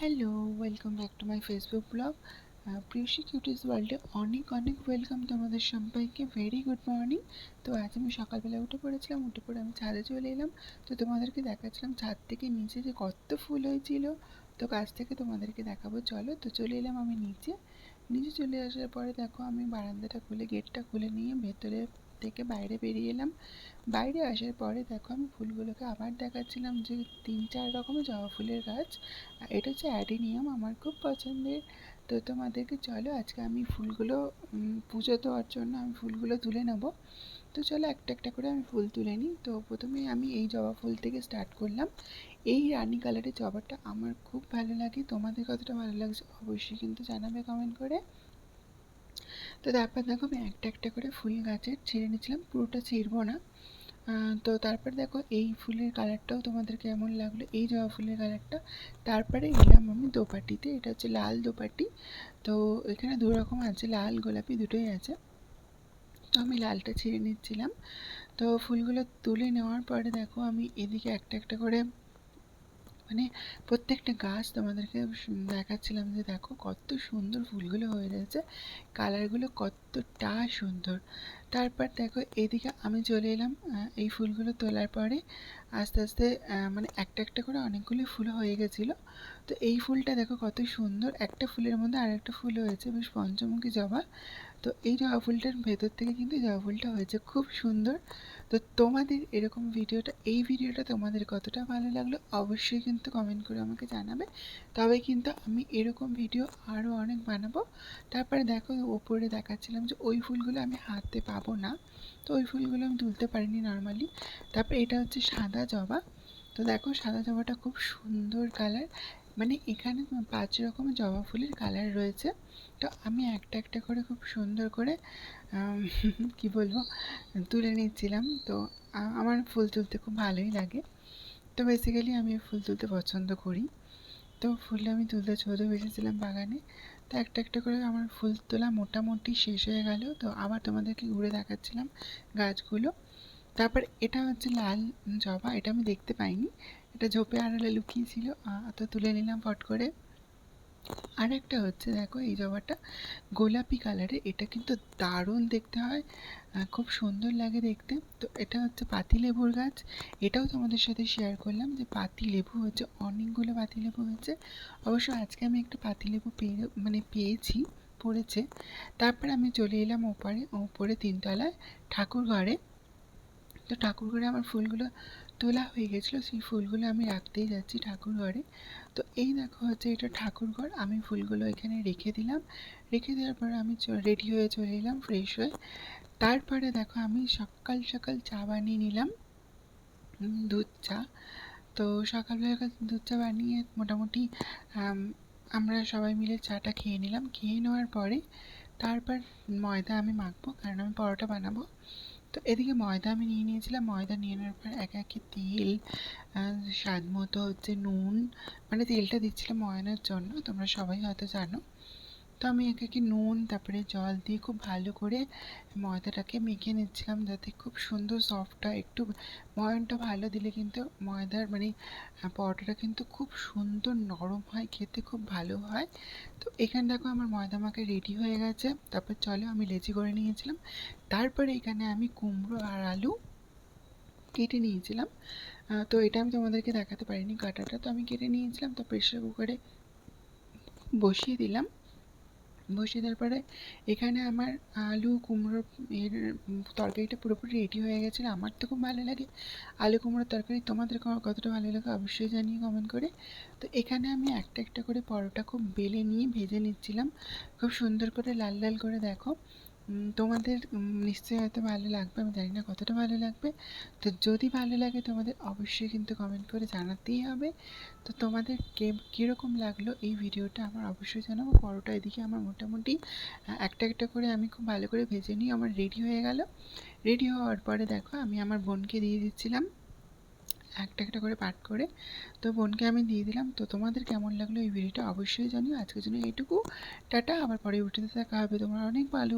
Hello welcome back to my Facebook blog প্রিয়সী cuties ওয়ার্ল্ডে অনেক অনেক ওয়েলকাম তোমাদের সবাইকে। ভেরি গুড মর্নিং তো আজ আমি সকালবেলা উঠে পড়েছিলাম, উঠে পড়ে আমি ছাদে চলে এলাম। তো তোমাদেরকে দেখাচ্ছিলাম ছাদ থেকে নিচে যে কত ফুল হয়েছিল। তো কাছ থেকে তোমাদেরকে দেখাবো, চলো। তো চলে এলাম আমি নিচে। নিচে চলে আসার পরে দেখো আমি বারান্দাটা খুলে, গেটটা খুলে নিয়ে ভেতরে থেকে বাইরে বেরিয়ে এলাম। বাইরে আসার পরে দেখো আমি ফুলগুলোকে আবার দেখাচ্ছিলাম যে তিন চার রকমের জবা ফুলের গাছ। এটা হচ্ছে অ্যাডিনিয়াম, আমার খুব পছন্দের। তো তোমাদেরকে চলো আজকে আমি ফুলগুলো পুজো দেওয়ার জন্য আমি ফুলগুলো তুলে নেব। তো চলো একটা একটা করে আমি ফুল তুলে নিই। তো প্রথমে আমি এই জবা ফুল থেকে স্টার্ট করলাম। এই রানি কালারের জবাটা আমার খুব ভালো লাগে। তোমাদের কতটা ভালো লাগছে অবশ্যই কিন্তু জানাবে কমেন্ট করে। তো তারপর দেখো আমি একটা একটা করে ফুল গাছের ছিঁড়ে নিয়েছিলাম, পুরোটা ছিঁড়বো না। তো তারপর দেখো এই ফুলের কালারটাও তোমাদের কেমন লাগল? এই জবা ফুলের কালারটা। তারপরে এলাম আমি দোপাটিতে, এটা হচ্ছে লাল দোপাটি। তো এখানে দু রকম আছে, লাল, গোলাপি দুটোই আছে। তো আমি লালটা ছিঁড়ে নিচ্ছিলাম। তো ফুলগুলো তুলে নেওয়ার পরে দেখো আমি এদিকে একটা একটা করে মানে প্রত্যেকটা গাছ তোমাদেরকে দেখাচ্ছিলাম যে দেখো কত সুন্দর ফুলগুলো হয়ে রয়েছে, কালারগুলো কতটা সুন্দর। তারপর দেখো এদিকে আমি চলে এলাম এই ফুলগুলো তোলার পরে আস্তে আস্তে মানে একটা একটা করে অনেকগুলো ফুল হয়ে গেছিল। তো এই ফুলটা দেখো কত সুন্দর। একটা ফুলের মধ্যে আর একটা ফুল হয়েছে, বেশ পঞ্চমুখী জবা। তো এই জবা ফুলটার ভেতর থেকে কিন্তু জবা ফুলটা হয়েছে, খুব সুন্দর। তো তোমাদের এরকম ভিডিওটা, এই ভিডিওটা তোমাদের কতটা ভালো লাগল অবশ্যই কিন্তু কমেন্ট করে আমাকে জানাবে। তবে কিন্তু আমি এরকম ভিডিও আরও অনেক বানাবো। তারপরে দেখো ওপরে দেখাচ্ছিলাম যে ওই ফুলগুলো আমি হাতে পাবো না। তো ওই ফুলগুলো আমি তুলতে পারিনি নর্মালি তারপরে এটা হচ্ছে সাদা জবা। তো দেখো সাদা জবাটা খুব সুন্দর কালার মানে এখানে পাঁচ রকম জবা ফুলের কালার রয়েছে। তো আমি একটা একটা করে খুব সুন্দর করে কি বলব, তুলে নিচ্ছিলাম। তো আমার ফুল তুলতে খুব ভালোই লাগে। তো বেসিক্যালি আমি ফুল তুলতে পছন্দ করি। তো ফুল আমি তুলতে চলে এসেছিলাম বাগানে। তো একটা একটা করে আমার ফুল তোলা মোটামুটি শেষ হয়ে গেল। তো আবার তোমাদেরকে ঘুরে দেখাচ্ছিলাম গাছগুলো। তারপর এটা হচ্ছে লাল জবা, এটা আমি দেখতে পাইনি। এটা ঝোপে আড়ালে লুকিয়েছিল। তো তুলে নিলাম ফট করে। আর একটা হচ্ছে, দেখো এই জবাটা গোলাপি কালারে এটা কিন্তু দারুণ দেখতে হয়। খুব সুন্দর লাগে দেখতে। তো এটা হচ্ছে পাতি লেবুর গাছ। এটাও তোমাদের সাথে শেয়ার করলাম যে পাতি লেবু হচ্ছে, অনেকগুলো পাতি লেবু হয়েছে অবশ্য আজকে আমি একটা পাতি লেবু পেয়ে মানে পেয়েছি, পড়েছে। তারপর আমি চলে এলাম ওপারে, ওপরে তিনতলায় ঠাকুর ঘরে। তো ঠাকুর ঘরে আমার ফুলগুলো তোলা হয়ে গেছিল, সেই ফুলগুলো আমি রাখতেই যাচ্ছি ঠাকুর ঘরে। তো এই দেখো হচ্ছে এটা ঠাকুর ঘর, আমি ফুলগুলো এখানে রেখে দিলাম। রেখে দেওয়ার পরে আমি রেডি হয়ে চলে এলাম ফ্রেশ হয়ে। তারপরে দেখো আমি সকাল সকাল চা বানিয়ে নিলাম দুধ চা। তো সকালবেলা দুধ চা বানিয়ে মোটামুটি আমরা সবাই মিলে চাটা খেয়ে নিলাম। খেয়ে নেওয়ার পরে তারপর ময়দা আমি মাখবো, কারণ আমি পরোটা বানাবো। তো এদিকে ময়দা আমি নিয়ে নিয়েছিলাম। ময়দা নিয়ে নেওয়ার পর এক একে তেল স্বাদ মতো হচ্ছে নুন মানে তেলটা দিচ্ছিলাম ময়নার জন্য, তোমরা সবাই হয়তো জানো। তো আমি একে নুন, তারপরে জল দিয়ে খুব ভালো করে ময়দাটাকে মেখে নিচ্ছিলাম যাতে খুব সুন্দর সফট হয়। একটু ময়নটা ভালো দিলে কিন্তু ময়দার মানে পরোটাটা কিন্তু খুব সুন্দর নরম হয়, খেতে খুব ভালো হয়। তো এখানে দেখো আমার ময়দা মাখা রেডি হয়ে গেছে। তারপর চলো আমি লেচি করে নিয়েছিলাম। তারপরে এখানে আমি কুমড়ো আর আলু কেটে নিয়েছিলাম। তো এটা আমি তোমাদেরকে দেখাতে পারিনি, কাটাটা তো আমি কেটে নিয়েছিলাম। তো প্রেশার কুকারে বসিয়ে দিলাম। বসিয়ে দেওয়ার পরে এখানে আমার আলু, কুমড়োর এর তরকারিটা পুরোপুরি রেডি হয়ে গেছিল। আমার তো খুব ভালো লাগে। আলু, কুমড়োর তরকারি তোমাদের কতটা ভালো লাগে অবশ্যই জানিয়ে কমেন্ট করে। তো এখানে আমি একটা একটা করে পরোটা খুব বেলে নিয়ে ভেজে নিচ্ছিলাম। খুব সুন্দর করে লাল লাল করে দেখো। তোমাদের নিশ্চয়ই হয়তো ভালো লাগবে, আমি জানি না কতটা ভালো লাগবে। তো যদি ভালো লাগে তোমাদের, অবশ্যই কিন্তু কমেন্ট করে জানাতেই হবে। তো তোমাদের কে, কীরকম লাগল এই ভিডিওটা আমার অবশ্যই জানাব। পরোটা এদিকে আমার মোটামুটি একটা একটা করে আমি খুব ভালো করে ভেজে নিই আমার রেডি হয়ে গেল। রেডি হওয়ার পরে দেখো, আমি আমার বোনকে দিয়ে দিচ্ছিলাম একটা একটা করে পাঠ করে। তো বোনকে আমি দিয়ে দিলাম। তো তোমাদের কেমন লাগল এই ভিডিওটা অবশ্যই জানিও। আজকের জন্য এইটুকু। টাটা, আবার পরে উঠে দেখা হবে। তোমরা অনেক ভালো